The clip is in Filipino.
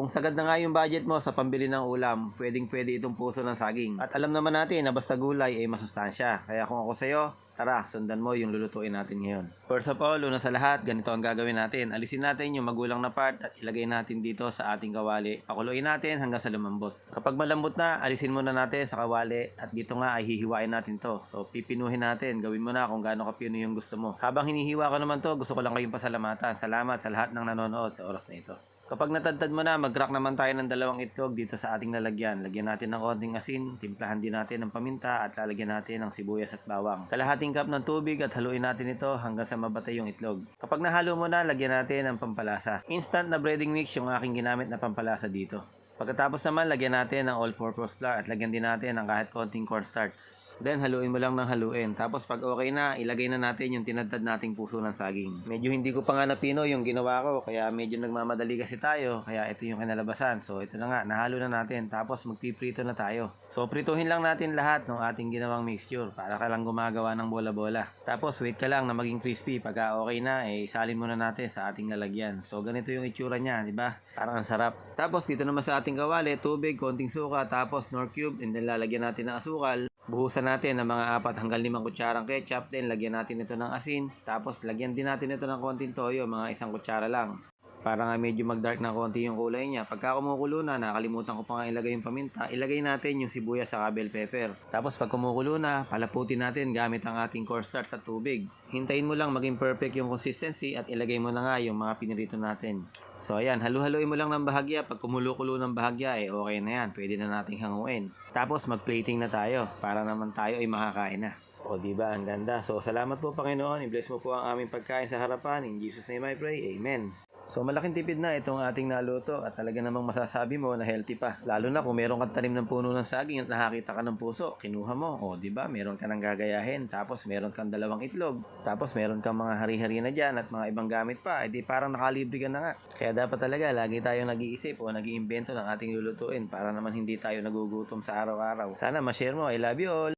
Kung sagad na nga yung budget mo sa pambili ng ulam, pwedeng pwede itong puso ng saging. At alam naman natin na basta gulay ay masustansya. Kaya kung ako sa'yo, tara, sundan mo yung lulutuin natin ngayon. First of all, una sa lahat, ganito ang gagawin natin. Alisin natin yung magulang na part at ilagay natin dito sa ating kawali. Pakuluin natin hanggang sa lumambot. Kapag malambot na, alisin muna natin sa kawali at dito nga ay hihiwain natin to. So, pipinuhin natin. Gawin mo na kung gaano kapino yung gusto mo. Habang hinihiwa ko naman to, gusto ko lang kayong pasalamatan. Salamat sa lahat ng nanonood sa oras na ito. Kapag natadtad mo na, mag-crack naman tayo ng dalawang itlog dito sa ating lalagyan. Lagyan natin ng konting asin, timplahan din natin ng paminta at lalagyan natin ng sibuyas at bawang. Kalahating cup ng tubig at haluin natin ito hanggang sa mabatay yung itlog. Kapag nahalo mo na, lagyan natin ng pampalasa. Instant na breading mix yung aking ginamit na pampalasa dito. Pagkatapos naman, lagyan natin ng all-purpose flour at lagyan din natin ng kahit konting cornstarch. Then, haluin mo lang ng haluin. Tapos, pag okay na, ilagay na natin yung tinadtad nating puso ng saging. Medyo hindi ko pa nga napino yung ginawa ko, kaya medyo nagmamadali kasi tayo. Kaya ito yung kinalabasan. So, ito na nga, nahalo na natin. Tapos, magpiprito na tayo. So, prituhin lang natin lahat ng ating ginawang mixture para ka lang gumagawa ng bola-bola. Tapos, wait ka lang na maging crispy. Pagka okay na, eh, salin muna natin sa ating lalagyan. So, ganito yung itsura niya, di ba? Parang ang sarap. Tapos, dito naman sa ating kawali, tubig, konting suka, tapos nor cube, and then lalagyan natin ng asukal. Buhusan natin ng mga 4 hanggang 5 kutsarang ketchup, then lagyan natin ito ng asin, tapos lagyan din natin ito ng konting toyo, mga isang kutsara lang. Para nga medyo mag-dark na konti yung kulay niya. Pagka kumukulo na, nakalimutan ko pa nga ilagay yung paminta, ilagay natin yung sibuyas sa bell pepper. Tapos pag kumukulo na, palaputin natin gamit ang ating cornstarch sa tubig. Hintayin mo lang maging perfect yung consistency at ilagay mo na nga yung mga pinirito natin. So ayan, halu-haluin mo lang ng bahagya. Pag kumulo-kulo ng bahagya, eh okay na yan. Pwede na nating hanguin. Tapos mag-plating na tayo para naman tayo ay makakain na. O di ba ang ganda. So salamat po Panginoon. I-bless mo po ang aming pagkain sa harapan. In Jesus name I pray. Amen. So malaking tipid na itong ating naluto at talaga namang masasabi mo na healthy pa. Lalo na kung meron kang tanim ng puno ng saging at nakakita ka ng puso, kinuha mo. O di ba? Meron ka nang gagayahin. Tapos meron kang dalawang itlog. Tapos meron kang mga hari-hari na dyan at mga ibang gamit pa. Eh di parang nakalibre ka na nga. Kaya dapat talaga lagi tayong nag-iisip o nag-iimbento ng ating lulutuin para naman hindi tayo nagugutom sa araw-araw. Sana ma-share mo. I love you all.